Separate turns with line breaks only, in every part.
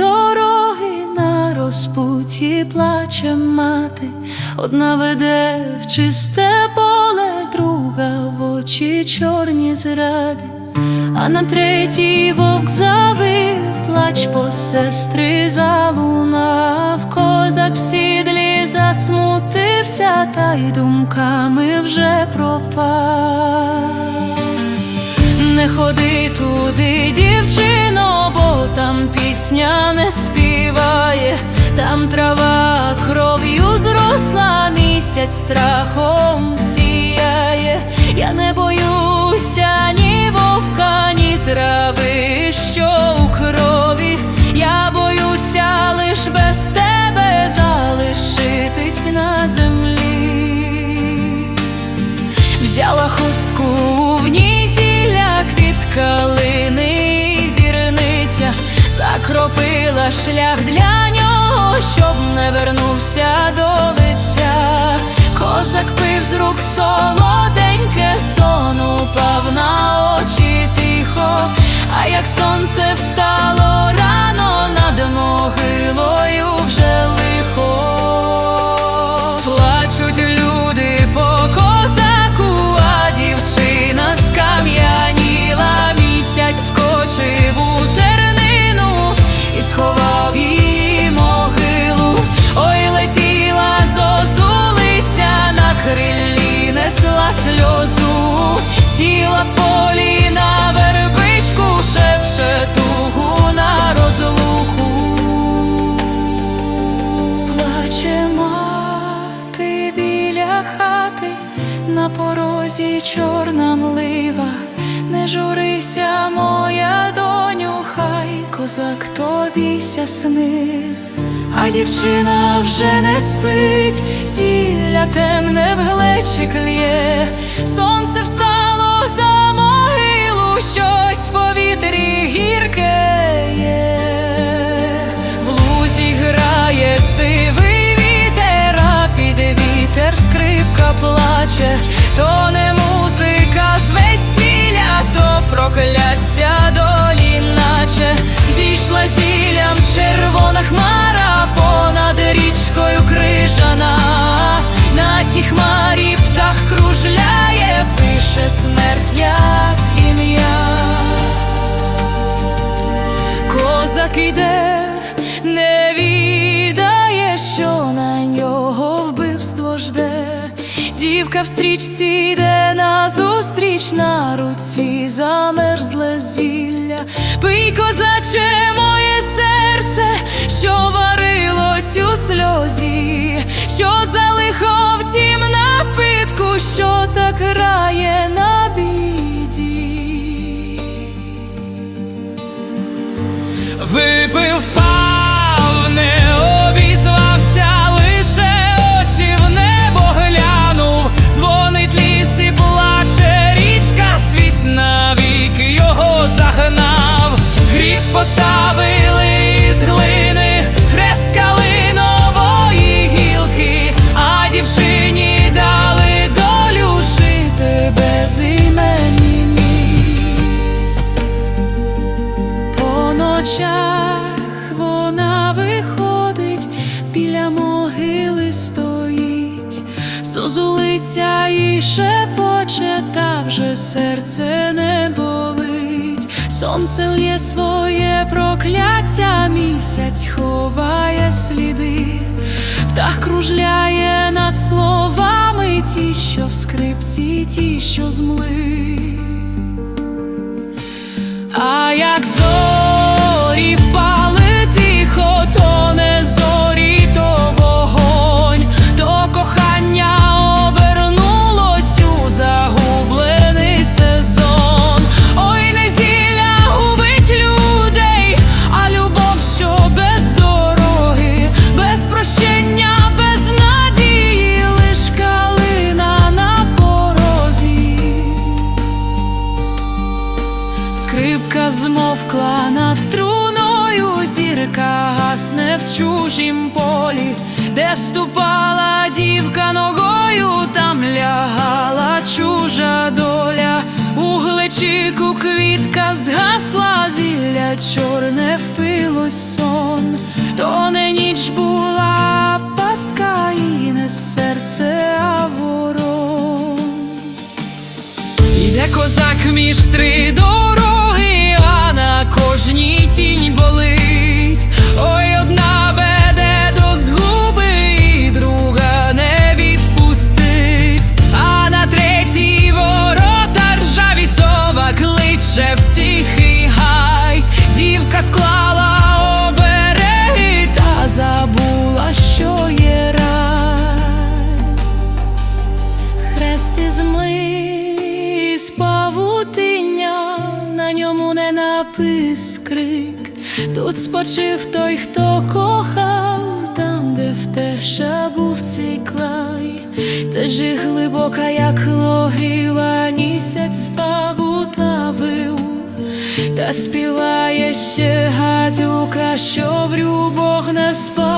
дороги на розпуті плаче мати, одна веде в чисте поле, друга в очі чорні зради, а на третій вовк завив, плач по сестри залунав, козак в сідлі засмутився, та й думками вже пропав. Не ходи туди, дівчино, бо там пісня не співає, там трава кров'ю зросла, місяць страхом сіяє. Я не боюся ні вовка, ні трави, що у крові. Я боюся лиш без тебе залишитись на землі. Взяла хустку калини і зірниця, закропила шлях для нього, щоб не вернувся до лиця. Козак пив з рук солоденьке, сон упав на очі тихо, а як сонце встало рано над могилою сльозу, сіла в полі на вербичку, шепче тугу на розлуку. Плаче мати біля хати, на порозі чорна млива, не журися, моя доню, хай козак тобі ся снив, а дівчина вже не спить, зілля темне в глечик лє, сонце встало за могилу, щось в повітрі гірке є. В лузі грає сивий вітер, а під вітер скрипка плаче, то не музика з весілля, то прокляття долі, наче. Зійшла зіллям червона Козак іде, не відає, що на нього вбивство жде. Дівка в стрічці йде назустріч на руці, замерзле зілля. Пий, козаче, моє серце, що варилось у сльозі, що за лихо в тім напитку, що так грає на біді.
Випив
стоїть, зозулиця і шепоче, та вже серце не болить. Сонце лє своє прокляття, місяць ховає сліди, птах кружляє над словами, ті, що в скрипці, ті, що змли.
А як зорі в чужім полі, де ступала дівка ногою, там лягала чужа доля, у глечику квітка згасла зілля, чорне впилось сон, то не ніч була пастка і не серце а ворон. Іде козак між три Тут спочив той, хто кохав, там, де втеша був цей клай, Та ж глибока, як логріва, місяць спав та вив, та співає ще гадюка, щоб любов не спава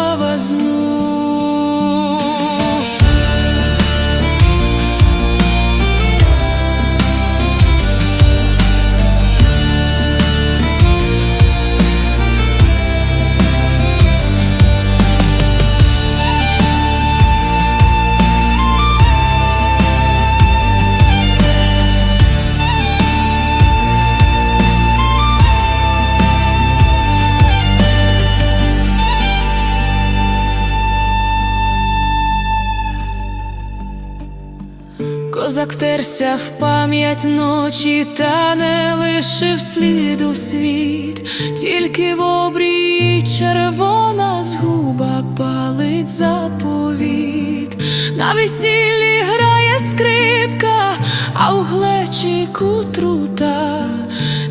Козак терся в пам'ять ночі, та не лишив сліду світ, тільки в обрії червона згуба палить заповіт. На весіллі грає скрипка, а у глечику трута,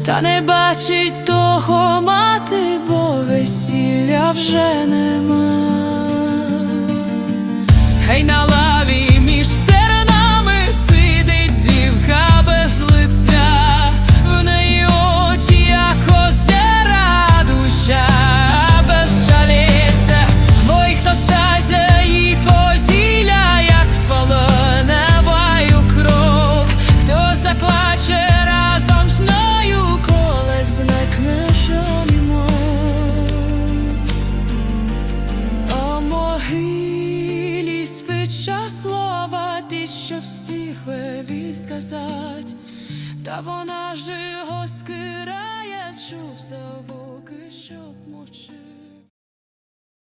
та не бачить того мати, бо весілля вже нема. Гей на сказать, та вона ж його скирає, чуб за вуки, щоб мовчив.